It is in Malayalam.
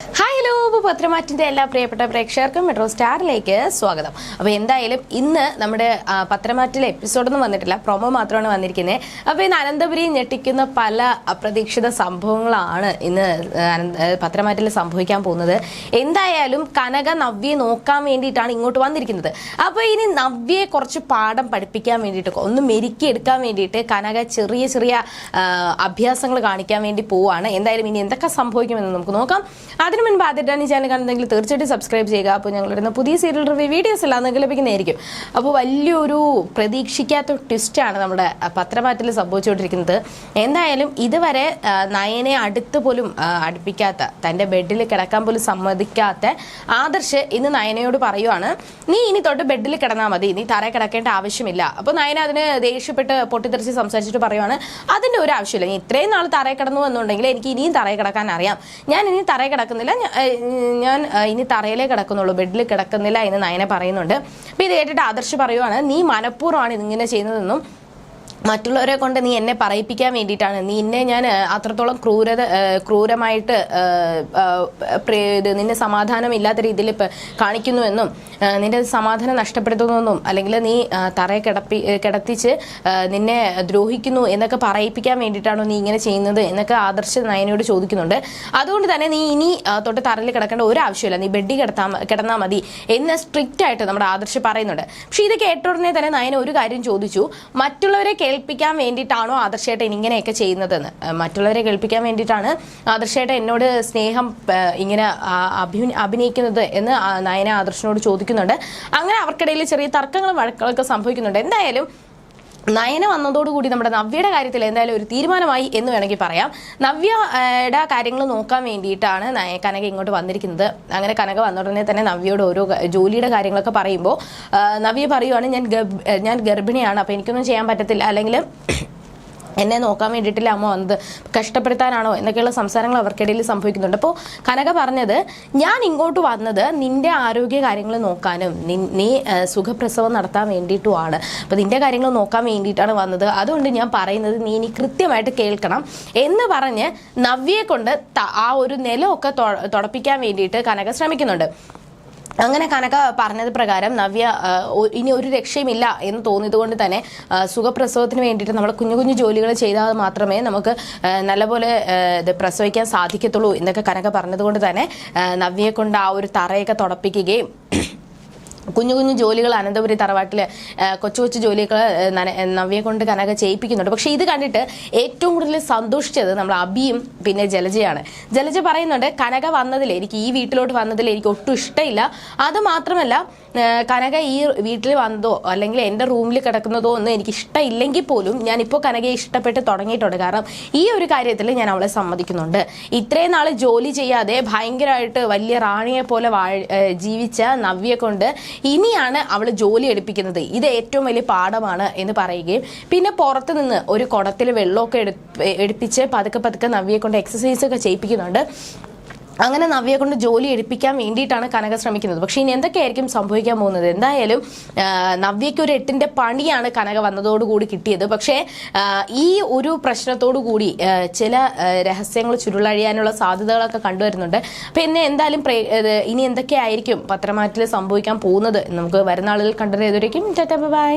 ഹായ് ഹലോ ഇപ്പോൾ പത്രമാറ്റിന്റെ എല്ലാ പ്രിയപ്പെട്ട പ്രേക്ഷകർക്കും മെട്രോ സ്റ്റാറിലേക്ക് സ്വാഗതം. അപ്പോൾ എന്തായാലും ഇന്ന് നമ്മുടെ പത്രമാറ്റിലെ എപ്പിസോഡൊന്നും വന്നിട്ടില്ല. പ്രൊമോ മാത്രമാണ് വന്നിരിക്കുന്നത് അപ്പോൾ ഇന്ന് അനന്തപുരി ഞെട്ടിക്കുന്ന പല അപ്രതീക്ഷിത സംഭവങ്ങളാണ് ഇന്ന് പത്രമാറ്റിൽ സംഭവിക്കാൻ പോകുന്നത്. എന്തായാലും കനക നവ്യെ നോക്കാൻ വേണ്ടിയിട്ടാണ് ഇങ്ങോട്ട് വന്നിരിക്കുന്നത്. അപ്പോൾ ഇനി നവ്യെ കുറച്ച് പാഠം പഠിപ്പിക്കാൻ വേണ്ടിയിട്ട് ഒന്ന് മെരുക്കി എടുക്കാൻ വേണ്ടിയിട്ട് കനക ചെറിയ ചെറിയ അഭ്യാസങ്ങൾ കാണിക്കാൻ വേണ്ടി പോവുകയാണ് എന്തായാലും ഇനി എന്തൊക്കെ സംഭവിക്കുമെന്ന് നമുക്ക് നോക്കാം. അതിനു മുൻപ് ആദ്യമായിട്ടാണ് ഈ ചാനൽ കാണുന്നതെങ്കിൽ തീർച്ചയായിട്ടും സബ്സ്ക്രൈബ് ചെയ്യുക. അപ്പോൾ ഞങ്ങളിടുന്ന പുതിയ സീരിയൽ റിവ്യൂ വീഡിയോസ് എല്ലാം നിങ്ങൾക്ക് ലഭിക്കുന്നതായിരിക്കും. അപ്പോൾ വലിയൊരു പ്രതീക്ഷിക്കാത്ത ട്വിസ്റ്റാണ് നമ്മുടെ പത്രമാറ്റിൽ സംഭവിച്ചുകൊണ്ടിരിക്കുന്നത്. എന്തായാലും ഇതുവരെ നയനെ അടുത്ത് പോലും അടുപ്പിക്കാത്ത തന്റെ ബെഡിൽ കിടക്കാൻ പോലും സമ്മതിക്കാത്ത ആദർശ് ഇന്ന് നയനയോട് പറയുവാണ് നീ ഇനി തൊട്ട് ബെഡിൽ കിടന്നാൽ മതി. നീ തറ കിടക്കേണ്ട ആവശ്യമില്ല. അപ്പോൾ നയന അതിന് ദേഷ്യപ്പെട്ട് പൊട്ടിത്തെറിച്ച് സംസാരിച്ചിട്ട് പറയുവാണ് അതിന്റെ ഒരു ആവശ്യമില്ല. നീ ഇത്രയും നാൾ തറയെ കിടന്നു എന്നുണ്ടെങ്കിൽ എനിക്ക് ഇനിയും തറയെ കിടക്കാൻ അറിയാം. ഞാൻ ഇനി തറയിൽ കിടക്കുന്നില്ല. ഞാൻ ഇനി തറയിലേ കിടക്കുന്നുള്ളൂ. ബെഡിൽ കിടക്കുന്നില്ല എന്ന് നയന പറയുന്നുണ്ട്. അപ്പോൾ ഇത് കേട്ടിട്ട് ആദർശ് പറയുവാണ് നീ മനഃപൂർവമാണ് ഇതിങ്ങനെ ചെയ്യുന്നതെന്നും മറ്റുള്ളവരെ കൊണ്ട് നീ എന്നെ പറയിപ്പിക്കാൻ വേണ്ടിയിട്ടാണ്. നീ എന്നെ ഞാൻ അത്രത്തോളം ക്രൂരത ക്രൂരമായിട്ട് നിന്നെ സമാധാനം ഇല്ലാത്ത രീതിയിൽ കാണിക്കുന്നുവെന്നും നിന്റെ സമാധാനം നഷ്ടപ്പെടുത്തുന്നുവെന്നും അല്ലെങ്കിൽ നീ തറയെ കിടപ്പി കിടത്തിച്ച് നിന്നെ ദ്രോഹിക്കുന്നു എന്നൊക്കെ പറയിപ്പിക്കാൻ വേണ്ടിയിട്ടാണോ നീ ഇങ്ങനെ ചെയ്യുന്നത് എന്നൊക്കെ ആദർശ നയനോട് ചോദിക്കുന്നുണ്ട്. അതുകൊണ്ട് തന്നെ നീ ഇനി തൊട്ട് തറയിൽ കിടക്കേണ്ട ഒരു ആവശ്യമില്ല. നീ ബെഡിൽ കിടത്താ കിടന്നാൽ മതി എന്ന് സ്ട്രിക്റ്റ് ആയിട്ട് നമ്മുടെ ആദർശ് പറയുന്നുണ്ട്. പക്ഷേ ഇത് കേട്ട ഉടനെ തന്നെ നയന ഒരു കാര്യം ചോദിച്ചു. മറ്റുള്ളവരെ കേൾപ്പിക്കാൻ വേണ്ടിയിട്ടാണോ ആദർശേട്ടൻ ഇങ്ങനെയൊക്കെ ചെയ്യുന്നതെന്ന്? മറ്റുള്ളവരെ കേൾപ്പിക്കാൻ വേണ്ടിയിട്ടാണ് ആദർശേട്ടൻ എന്നോട് സ്നേഹം ഇങ്ങനെ അഭിനയിക്കുന്നത് എന്ന് നയന ആദർശനോട് ചോദിക്കുന്നുണ്ട്. അങ്ങനെ അവർക്കിടയിൽ ചെറിയ തർക്കങ്ങളും വഴക്കുകളൊക്കെ സംഭവിക്കുന്നുണ്ട്. എന്തായാലും നയന വന്നതോടുകൂടി നമ്മുടെ നവ്യയുടെ കാര്യത്തിൽ എന്തായാലും ഒരു തീരുമാനമായി എന്ന് വേണമെങ്കിൽ പറയാം. നവ്യയുടെ കാര്യങ്ങൾ നോക്കാൻ വേണ്ടിയിട്ടാണ് നയ കനക ഇങ്ങോട്ട് വന്നിരിക്കുന്നത്. അങ്ങനെ കനക വന്ന ഉടനെ തന്നെ നവ്യയോട് ഓരോ ജോലിയുടെ കാര്യങ്ങളൊക്കെ പറയുമ്പോൾ നവ്യ പറയുവാണ് ഞാൻ ഞാൻ ഗർഭിണിയാണ് അപ്പോൾ എനിക്കൊന്നും ചെയ്യാൻ പറ്റത്തില്ല. അല്ലെങ്കിൽ എന്നെ നോക്കാൻ വേണ്ടിയിട്ടില്ല അമ്മ വന്നത്? കഷ്ടപ്പെടുത്താനാണോ? എന്നൊക്കെയുള്ള സംസാരങ്ങൾ അവർക്കിടയിൽ സംഭവിക്കുന്നുണ്ട്. അപ്പോൾ കനക പറഞ്ഞത് ഞാൻ ഇങ്ങോട്ട് വന്നത് നിന്റെ ആരോഗ്യ കാര്യങ്ങൾ നോക്കാനും നീ സുഖപ്രസവം നടത്താൻ വേണ്ടിയിട്ടുമാണ്. അപ്പോൾ നിന്റെ കാര്യങ്ങൾ നോക്കാൻ വേണ്ടിയിട്ടാണ് വന്നത്. അതുകൊണ്ട് ഞാൻ പറയുന്നത് നീ ഇനി കൃത്യമായിട്ട് കേൾക്കണം. എന്ന് പറഞ്ഞ് നവ്യയെ കൊണ്ട് ആ ഒരു നിലമൊക്കെ തുടപ്പിക്കാൻ വേണ്ടിയിട്ട് കനക ശ്രമിക്കുന്നുണ്ട്. അങ്ങനെ കനക പറഞ്ഞത് പ്രകാരം നവ്യ ഇനി ഒരു രക്ഷയുമില്ല എന്ന് തോന്നിയത് കൊണ്ട് തന്നെ സുഖപ്രസവത്തിന് വേണ്ടിയിട്ട് നമ്മൾ കുഞ്ഞു കുഞ്ഞു ജോലികൾ ചെയ്താൽ മാത്രമേ നമുക്ക് നല്ലപോലെ ഇത് പ്രസവിക്കാൻ സാധിക്കത്തുള്ളൂ എന്നൊക്കെ കനക പറഞ്ഞതുകൊണ്ട് തന്നെ നവ്യയെ കൊണ്ട് ആ ഒരു തറയൊക്കെ തുടപ്പിക്കുകയും കുഞ്ഞു കുഞ്ഞു ജോലികൾ അനന്തപുരി തറവാട്ടിൽ കൊച്ചു കൊച്ചു ജോലികൾ നവ്യെ കൊണ്ട് കനക ചെയ്യിപ്പിക്കുന്നുണ്ട്. പക്ഷേ ഇത് കണ്ടിട്ട് ഏറ്റവും കൂടുതൽ സന്തോഷിച്ചത് നമ്മൾ അബിയും പിന്നെ ജലജയാണ്. ജലജ പറയുന്നുണ്ട് കനക വന്നതിൽ എനിക്ക് ഈ വീട്ടിലോട്ട് വന്നതിൽ എനിക്ക് ഒട്ടും ഇഷ്ടമില്ല. അത് മാത്രമല്ല കനക ഈ വീട്ടിൽ വന്നതോ അല്ലെങ്കിൽ എന്റെ റൂമിൽ കിടക്കുന്നതോ ഒന്നും എനിക്ക് ഇഷ്ടമില്ലെങ്കിൽ പോലും ഞാനിപ്പോൾ കനകയെ ഇഷ്ടപ്പെട്ട് തുടങ്ങിയിട്ടുണ്ട്. കാരണം ഈ ഒരു കാര്യത്തിൽ ഞാൻ അവളെ സമ്മതിക്കുന്നുണ്ട്. ഇത്രയും നാൾ ജോലി ചെയ്യാതെ ഭയങ്കരമായിട്ട് വലിയ റാണിയെ പോലെ ജീവിച്ച നവ്യെ കൊണ്ട് ഇനിയാണ് അവൾ ജോലി എടുപ്പിക്കുന്നത്. ഇത് ഏറ്റവും വലിയ പാഠമാണ് എന്ന് പറയുകയും പിന്നെ പുറത്ത് നിന്ന് ഒരു കുടത്തിൽ വെള്ളമൊക്കെ എടു എടുപ്പിച്ച് പതുക്കെ പതുക്കെ നവ്യെ കൊണ്ട് എക്സസൈസ് ഒക്കെ ചെയ്യിപ്പിക്കുന്നുണ്ട്. അങ്ങനെ നവ്യയെ കൊണ്ട് ജോലി എടുപ്പിക്കാൻ വേണ്ടിയിട്ടാണ് കനക ശ്രമിക്കുന്നത്. പക്ഷേ ഇനി എന്തൊക്കെയായിരിക്കും സംഭവിക്കാൻ പോകുന്നത്? എന്തായാലും നവ്യയ്ക്ക് ഒരു എട്ടിന്റെ പണിയാണ് കനക വന്നതോടുകൂടി കിട്ടിയത്. പക്ഷേ ഈ ഒരു പ്രശ്നത്തോടു കൂടി ചില രഹസ്യങ്ങൾ ചുരുളഴിയാനുള്ള സാധ്യതകളൊക്കെ കണ്ടുവരുന്നുണ്ട് അപ്പം എന്നെ എന്തായാലും ഇനി എന്തൊക്കെയായിരിക്കും പത്രമാറ്റിൽ സംഭവിക്കാൻ പോകുന്നത് നമുക്ക് വരുന്ന ആളുകൾ കണ്ടത് ഏതൊരിക്കും ബൈ.